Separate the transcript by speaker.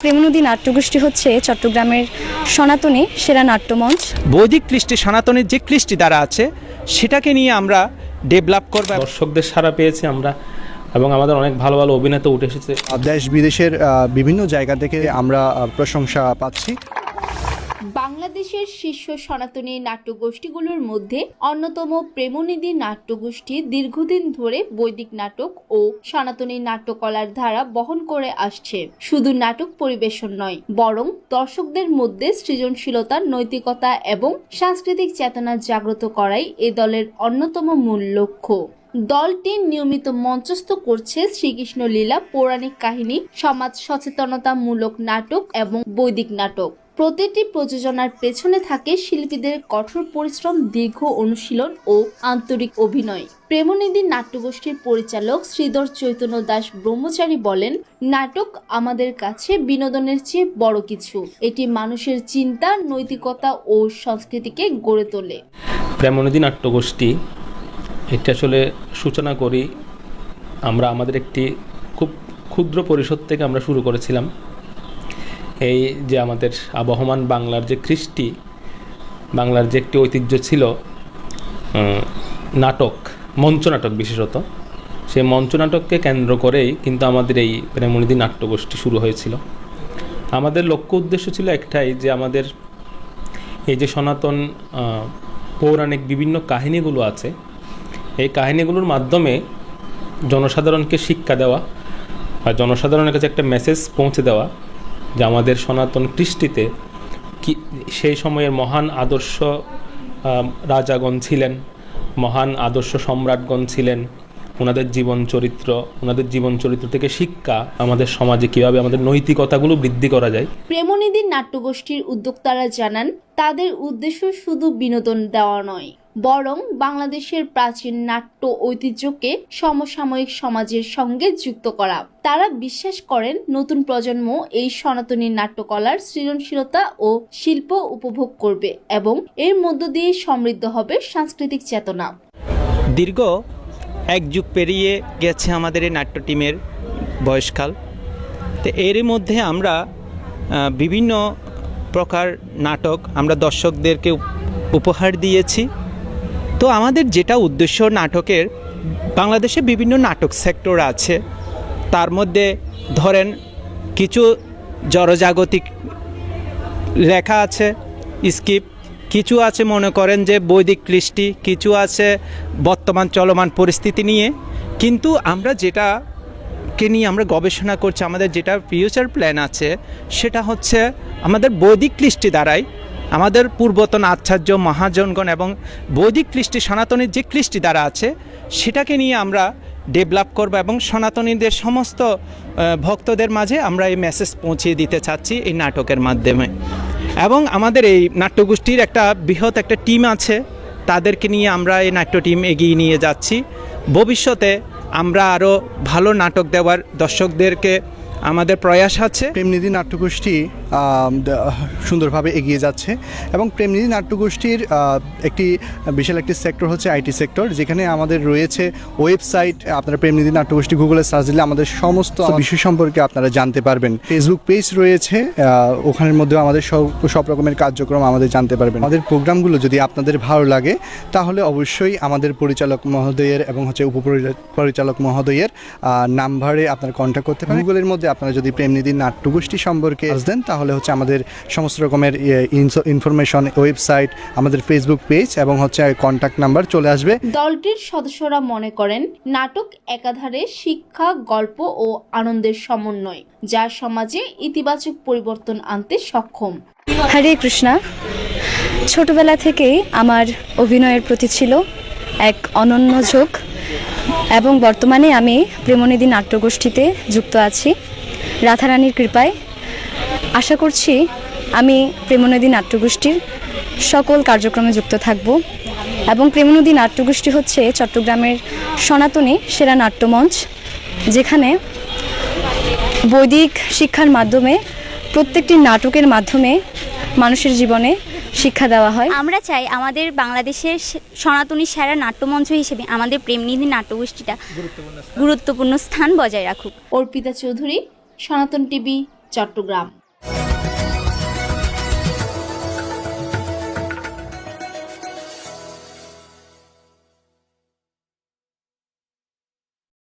Speaker 1: প্রেমনদী নাট্যগোষ্ঠী হচ্ছে চট্টগ্রামের সনাতনী সেরা নাট্যমঞ্চ।
Speaker 2: বৈদিক কৃষ্টি সনাতনের যে কৃষ্টি দ্বারা আছে সেটাকে নিয়ে আমরা ডেভেলপ করব।
Speaker 3: দর্শকদের সারা পেয়েছি আমরা এবং আমাদের অনেক ভালো ভালো অভিনেতা উঠে এসেছে।
Speaker 4: দেশ বিদেশের আহ, বিভিন্ন জায়গা থেকে আমরা প্রশংসা পাচ্ছি।
Speaker 5: বাংলাদেশের শীর্ষ সনাতনী নাট্যগোষ্ঠীগুলোর মধ্যে অন্যতম প্রেমনিধি নাট্যগোষ্ঠী দীর্ঘদিন ধরে বৈদিক নাটক ও সনাতনী নাট্যকলার ধারা বহন করে আসছে। শুধু নাটক পরিবেশন নয়, বরং দর্শকদের মধ্যে সৃজনশীলতা, নৈতিকতা এবং সাংস্কৃতিক চেতনা জাগ্রত করাই এ দলের অন্যতম মূল লক্ষ্য। দলটি নিয়মিত মঞ্চস্থ করছে শ্রীকৃষ্ণ লীলা পৌরাণিক কাহিনী, সমাজ সচেতনতামূলক নাটক এবং বৈদিক নাটক। প্রতিটি প্রযোজনার পেছনে থাকে শিল্পীদের কঠোর পরিশ্রম, দীর্ঘ অনুশীলন ও আন্তরিক অভিনয়। প্রেমনিধি নাট্যগোষ্ঠীর পরিচালক শ্রীধর চৈতন্য দাস ব্রহ্মচারী বলেন, নাটক আমাদের কাছে বিনোদনের চেয়ে বড় কিছু। এটি মানুষের চিন্তা, নৈতিকতা ও সংস্কৃতিকে গড়ে তোলে।
Speaker 3: প্রেমনিধি নাট্যগোষ্ঠী, এটি আসলে সূচনা করি আমরা আমাদের একটি খুব ক্ষুদ্র পরিষদ থেকে আমরা শুরু করেছিলাম। এই যে আমাদের আবহমান বাংলার যে কৃষ্টি, বাংলার যে একটি ঐতিহ্য ছিল নাটক, মঞ্চনাটক বিশেষত, সেই মঞ্চনাটককে কেন্দ্র করেই কিন্তু আমাদের এই প্রেমনিধি নাট্যগোষ্ঠী শুরু হয়েছিল। আমাদের লক্ষ্য উদ্দেশ্য ছিল একটাই যে আমাদের এই যে সনাতন পৌরাণিক বিভিন্ন কাহিনীগুলো আছে, এই কাহিনীগুলোর মাধ্যমে জনসাধারণকে শিক্ষা দেওয়া বা জনসাধারণের কাছে একটা মেসেজ পৌঁছে দেওয়া যে আমাদের সনাতন কৃষ্টিতে কি সেই সময়ের মহান আদর্শ রাজাগণ ছিলেন, মহান আদর্শ সম্রাটগণ ছিলেন ওনাদের জীবন চরিত্র ওনাদের জীবন চরিত্র থেকে শিক্ষা আমাদের সমাজে কীভাবে আমাদের নৈতিকতাগুলো বৃদ্ধি করা যায়।
Speaker 5: প্রেমনিধি নাট্যগোষ্ঠীর উদ্যোক্তারা জানান, তাদের উদ্দেশ্য শুধু বিনোদন দেওয়া নয় বরং বাংলাদেশের প্রাচীন নাট্য ঐতিহ্যকে সমসাময়িক সমাজের সঙ্গে যুক্ত করা। তারা বিশ্বাস করেন নতুন প্রজন্ম এই সনাতনী নাট্যকলার সৃজনশীলতা ও শিল্প উপভোগ করবে এবং এর মধ্য দিয়ে সমৃদ্ধ হবে সাংস্কৃতিক চেতনা।
Speaker 2: দীর্ঘ এক যুগ পেরিয়ে গেছে আমাদের এই নাট্য টিমের বয়সকাল। তো এরই মধ্যে আমরা বিভিন্ন প্রকার নাটক আমরা দর্শকদেরকে উপহার দিয়েছি। তো আমাদের যেটা উদ্দেশ্য নাটকের, বাংলাদেশে বিভিন্ন নাটক সেক্টর আছে। তার মধ্যে ধরেন কিছু জড়জাগতিক লেখা আছে স্কিপ কিছু আছে মনে করেন যে বৈদিক কৃষ্টি, কিছু আছে বর্তমান চলমান পরিস্থিতি নিয়ে। কিন্তু আমরা যেটা কে নিয়ে আমরা গবেষণা করছি, আমাদের যেটা ফিউচার প্ল্যান আছে, সেটা হচ্ছে আমাদের বৈদিক কৃষ্টি দ্বারাই আমাদের পূর্বতন আচার্য মহাজনগণ এবং বৈদিক কৃষ্টি সনাতনীর যে কৃষ্টি দ্বারা আছে, সেটাকে নিয়ে আমরা ডেভেলপ করব এবং সনাতনীদের সমস্ত ভক্তদের মাঝে আমরা এই মেসেজ পৌঁছিয়ে দিতে চাচ্ছি এই নাটকের মাধ্যমে। এবং আমাদের এই নাট্যগোষ্ঠীর একটা বৃহৎ একটা টিম আছে, তাদেরকে নিয়ে আমরা এই নাট্য টিম এগিয়ে নিয়ে যাচ্ছি। ভবিষ্যতে আমরা আরও ভালো নাটক দেওয়ার দর্শকদেরকে আমাদের প্রয়াস আছে।
Speaker 4: প্রেমনিধি নাট্যগোষ্ঠী সুন্দরভাবে এগিয়ে যাচ্ছে এবং প্রেমনিধি নাট্যগোষ্ঠীর একটি বিশাল একটি সেক্টর হচ্ছে আইটি সেক্টর যেখানে আমাদের রয়েছে ওয়েবসাইট আপনারা প্রেমনিধি নাট্যগোষ্ঠী গুগলে সার্চ দিলে আমাদের সমস্ত বিষয় সম্পর্কে আপনারা জানতে পারবেন। ফেসবুক পেজ রয়েছে ওখানের মধ্যেও আমাদের সব সব রকমের কার্যক্রম আমাদের জানতে পারবেন। আমাদের প্রোগ্রামগুলো যদি আপনাদের ভালো লাগে তাহলে অবশ্যই আমাদের পরিচালক মহোদয়ের এবং হচ্ছে উপপরিচালক মহোদয়ের নাম্বারে আপনারা কন্ট্যাক্ট করতে পারেন। গুগলের মধ্যে আপনারা যদি প্রেমনিধি নাট্যগোষ্ঠী সম্পর্কে দেন তাহলে হচ্ছে আমাদের সমস্ত রকমের ইনফরমেশন ওয়েবসাইট আমাদের ফেসবুক পেজ এবং হচ্ছে কন্ট্যাক্ট নাম্বার চলে আসবে।
Speaker 5: দলটির সদস্যরা মনে করেন নাটক একাধারে শিক্ষা গল্প ও আনন্দের সমন্বয় যা সমাজে ইতিবাচক পরিবর্তন আনতে সক্ষম।
Speaker 1: হরে কৃষ্ণা। ছোটবেলা থেকেই আমার অভিনয়ের প্রতি ছিল এক অনন্য ঝোঁক এবং বর্তমানে আমি প্রেমনিধি নাট্যগোষ্ঠীতে যুক্ত আছি। রাধারানীর কৃপায়। আশা করছি আমি প্রেমনদী নাট্যগোষ্ঠীর সকল কার্যক্রমে যুক্ত থাকব এবং প্রেমনদী নাট্যগোষ্ঠী হচ্ছে চট্টগ্রামের সনাতনী সেরা নাট্যমঞ্চ যেখানে বৈদিক শিক্ষার মাধ্যমে প্রত্যেকটি নাটকের মাধ্যমে মানুষের জীবনে শিক্ষা দেওয়া হয়।
Speaker 6: আমরা চাই আমাদের বাংলাদেশের সনাতনী সেরা নাট্যমঞ্চ হিসেবে আমাদের প্রেমনিধি নাট্যগোষ্ঠীটা গুরুত্বপূর্ণ স্থান বজায় রাখুক।
Speaker 5: অর্পিতা চৌধুরী সনাতন টিভি চট্টগ্রাম।